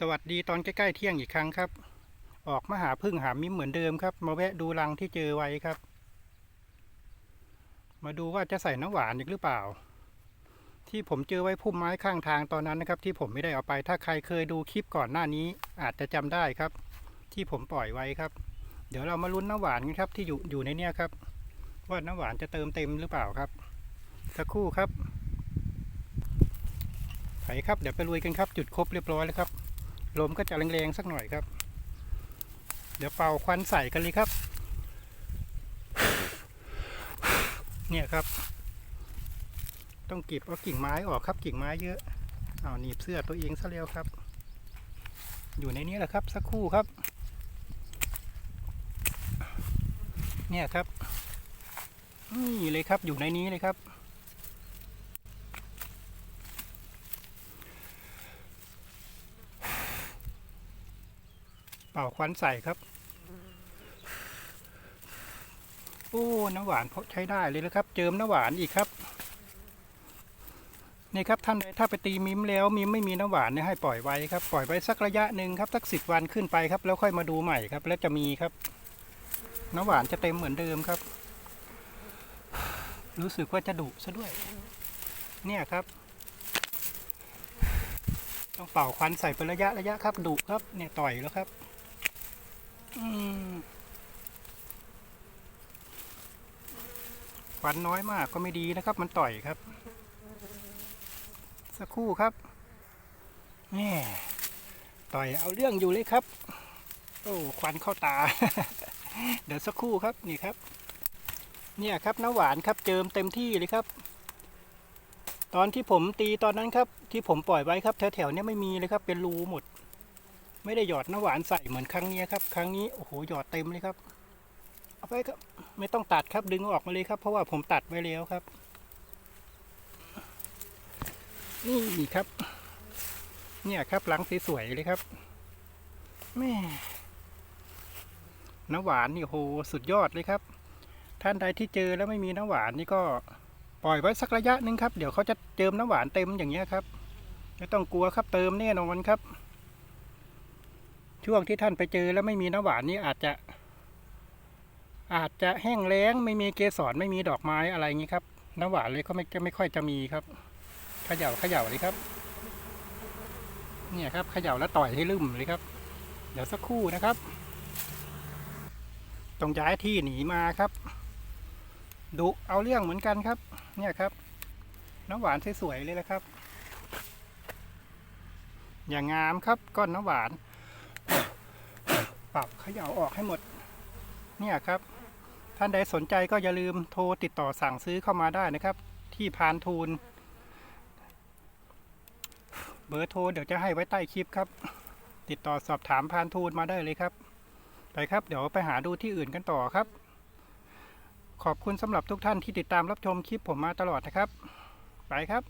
สวัสดีตอนใกล้ๆเที่ยงอีกครั้งครับ ออกมาหาพึ่งหามิมเหมือนเดิมครับ มาแวะดูรังที่เจอไว้ครับ มาดูว่าจะใส่น้ำหวานอีกหรือเปล่า ที่ผมเจอไว้พุ่มไม้ข้างทางตอนนั้นนะครับ ที่ผมไม่ได้เอาไปถ้าใครเคยดูคลิปก่อนหน้านี้ อาจจะจำได้ครับ ที่ผมปล่อยไว้ครับ เดี๋ยวเรามาลุ้นน้ำหวานกันครับ ที่อยู่อยู่ในเนี้ยครับ ว่าน้ำหวานจะเติมเต็มหรือเปล่าครับ สักครู่ครับไปครับเดี๋ยวไปลุยกันครับ จุดครบเรียบร้อยแล้วครับ ลมก็จะแรงๆสักหน่อยครับ เดี๋ยวเป่าควันใส่กันเลยครับ เนี่ยครับ ต้องเก็บเอากิ่งไม้ออกครับกิ่งไม้เยอะเอาหนีบเสื้อตัวเองซะแล้วครับ อยู่ในนี้แหละครับ สักครู่ครับ เนี่ยครับนี่เลยครับอยู่ในนี้เลยครับ เป่าควันใส่ครับ โอ้น้ำหวานเพาะใช้ได้เลยนะครับ เจิมน้ำหวานอีกครับนี่ครับท่านใดถ้าไปตีมิมแล้วมิมไม่มีน้ำหวานเนี่ยให้ปล่อยไว้ครับปล่อยไว้สักระยะหนึ่งครับสักสิบวันขึ้นไปครับ แล้วค่อยมาดูใหม่ครับ แล้วจะมีครับ น้ำหวานจะเต็มเหมือนเดิมครับ รู้สึกว่าจะดุซะด้วย เนี่ยครับ ต้องเป่าควันใส่เป็นระยะระยะครับดุครับ เนี่ยต่อยแล้วครับ ควันน้อยมากก็ไม่ดีนะครับ มันต่อยครับ สักครู่ครับแม่ต่อยเอาเรื่องอยู่เลยครับ โอ้ควันเข้าตา เดี๋ยวสักครู่ครับนี่ครับ เนี่ยครับน้ำหวานครับเจิมเต็มที่เลยครับ ตอนที่ผมตีตอนนั้นครับ ที่ผมปล่อยไว้ครับแถวๆนี้ไม่มีเลยครับ เป็นรูหมด ไม่ได้หยอดน้ำหวานใส่เหมือนครั้งนี้ครับ ครั้งนี้โอ้โหหยอดเต็มเลยครับ เอาไปครับไม่ต้องตัดครับดึงออกมาเลยครับ เพราะว่าผมตัดไว้แล้วครับ นี่ครับ เนี่ยครับหลังสวยๆเลยครับแม่น้ำหวานนี่โอ้โหสุดยอดเลยครับ ท่านใดที่เจอแล้วไม่มีน้ำหวานนี่ก็ปล่อยไว้สักระยะนึงครับ เดี๋ยวเขาจะเติมน้ำหวานเต็มอย่างเงี้ยครับ ไม่ต้องกลัวครับเติมแน่นอนครับ ช่วงที่ท่านไปเจอแล้วไม่มีน้ำหวานนี่อาจจะ อาจจะแห้งแล้ง ไม่มีเกสรไม่มีดอกไม้อะไรอย่างนี้ครับ น้ำหวานเลยก็ไม่ไม่ค่อยจะมีครับเขย่าเขย่าเลยครับ เนี่ยครับเขย่าแล้วต่อยให้ลืมเลยครับ เดี๋ยวสักครู่นะครับต้องย้ายที่หนีมาครับดุเอาเรื่องเหมือนกันครับ เนี่ยครับ น้ำหวานสวยๆเลยนะครับ อย่างงามครับก้อนน้ำหวาน ปรับเขย่าออกให้หมด เนี่ยครับ ท่านใดสนใจก็อย่าลืมโทรติดต่อสั่งซื้อเข้ามาได้นะครับ ที่พานทูลเบอร์โทรเดี๋ยวจะให้ไว้ใต้คลิปครับ ติดต่อสอบถามพานทูลมาได้เลยครับ ไปครับ เดี๋ยวไปหาดูที่อื่นกันต่อครับ ขอบคุณสำหรับทุกท่านที่ติดตามรับชมคลิปผมมาตลอดนะครับ ไปครับ